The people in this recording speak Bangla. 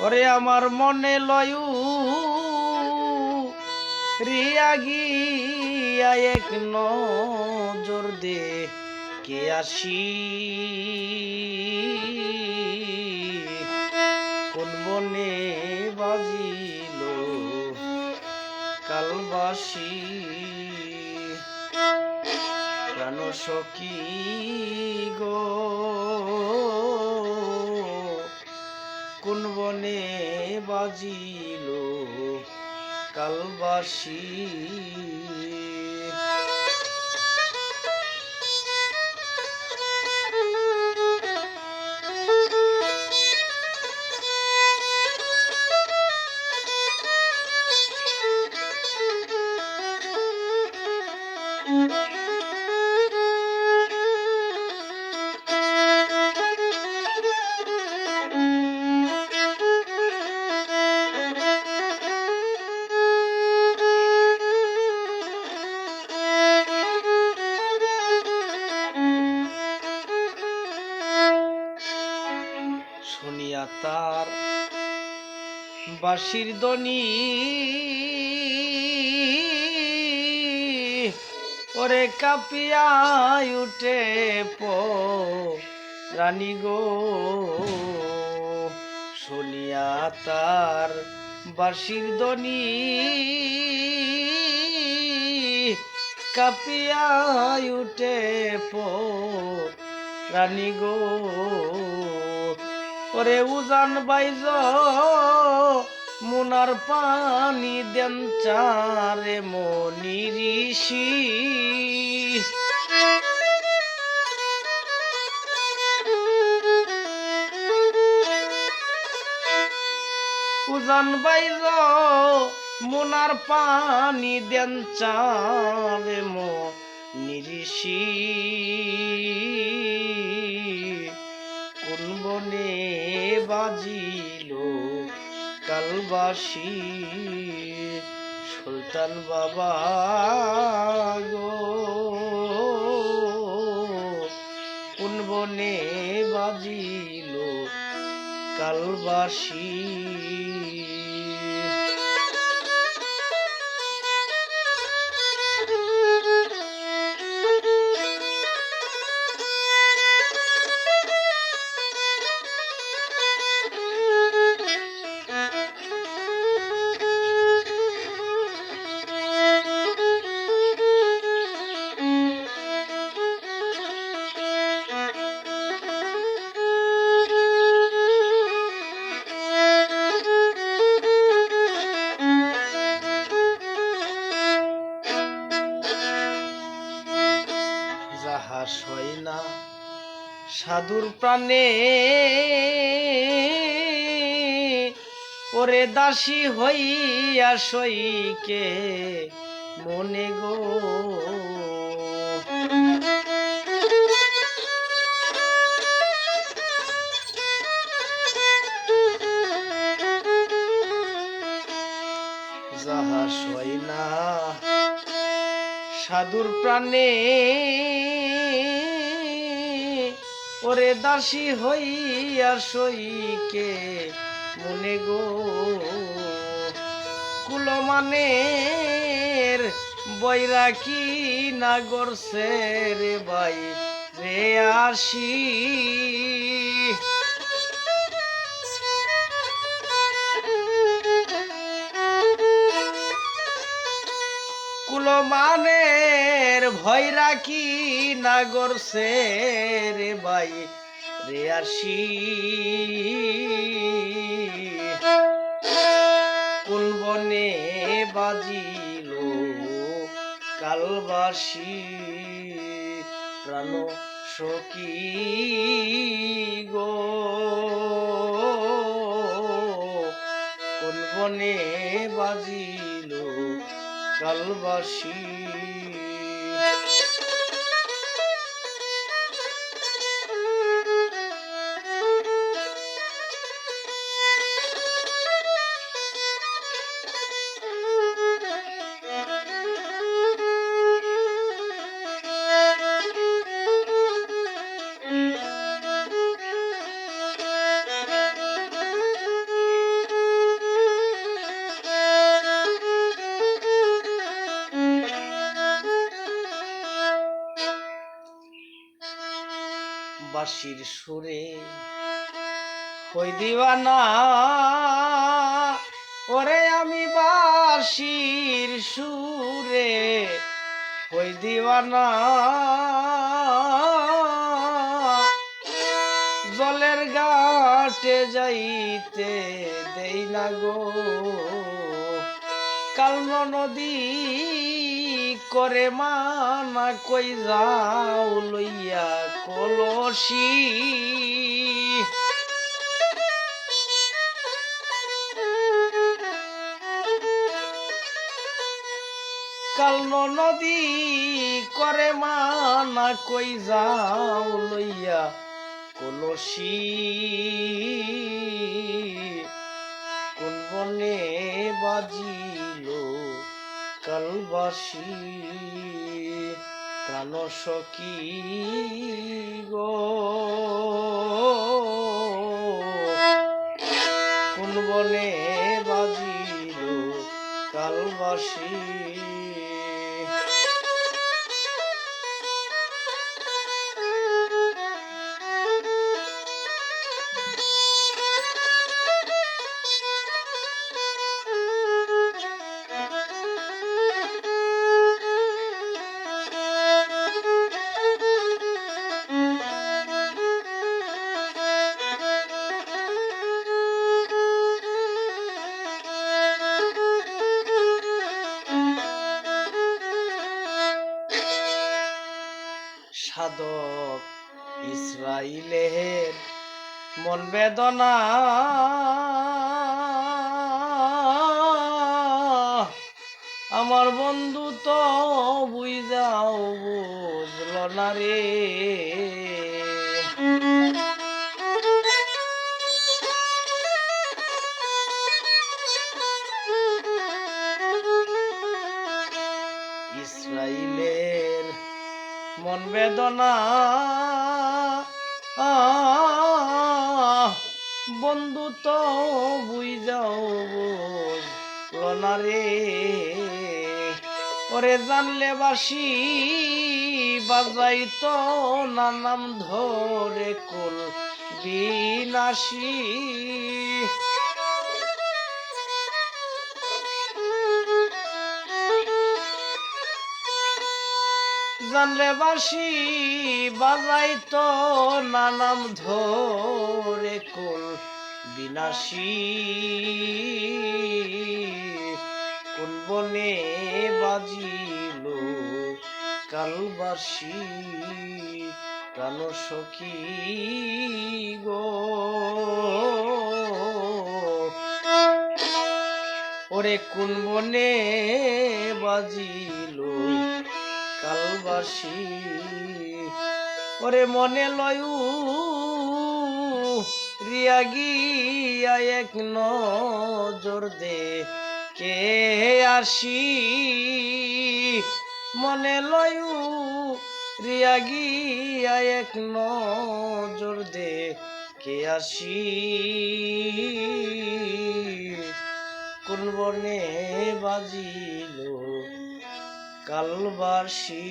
ওরে আমার মনে লয়ু। রিয়া গিয়া এক নজর দে কে আসি। কোন বনে বাজিল কালবাসী? প্রাণ সখী গো। কোন বনে বাজিল কালবাসী? বাঁশির দনি। ওরে কাপিয়া উঠে প, রানী গো, শুনিয়া তার বাঁশির দনি। কাপিয়া উঠে প, রানী গো ওরে উজান বাইজ, মুনার পানি দেন চারে মনি ঋষি। উজান বাইজ, মুনার পানি দেন চারে মনি ঋষি। বনে বাজিল কালবাসি। সুলতান বাবা গো কোন বনে বাজিল কালবাসী? সাধুর প্রাণে ওরে দাসী হইয়া সইকে মনে গো। যাহা সয় না সাধুর প্রাণে ওরে দাসী হইয়া সইকে মনে গো? কুলমানের বৈরাকি নাগর রে বাই রে আসি। কুলমানের ভৈরা কি নাগর সে রে বাই রে আসি কোন বনে বাজিল কালবাসী? প্রাণ সখী গো। কোন বনে বাজিল কালবাসী। বাঁশির সুরে। হই দিওয়ানা ওরে আমি বাঁশির সুরে। হই দিওয়ানা জলের ঘাটে যাইতে দেই না গো। কালন নদী করে মানা কই যাও লইয়া কলসি। কালন নদী করে মানা কই যাও লইয়া কলসি। কোন বনে বাজিল কালবাসি প্রাণ সখী গো। কোন বনে বাজিল কালবাসি? সাধক ইসরায়েলের মন বেদনা। আমার বন্ধু তো বুঝাও বুঝল না রে। মন বেদনা। বন্ধু তো বুঝাও বুঝল রে। ওরে জানলে বাসি বাজাই তো নানাম ধরে কুল বিনাশী। জানলে বাসি বাজাই তো নানাম ধরে কুল বিনাশী। কোন বনে বাজিল কালবাসি। প্রাণ সখী গো। ওরে কোন বনে বাজিল কালবাসি ওরে মনে লয়ু, রিয়া গিয়া এক নজর দে, কে আসি? মনে লয়ু, রিয়া গিয়া এক নজর দে, কে আসি? কোন বনে বাজিল কালবাসী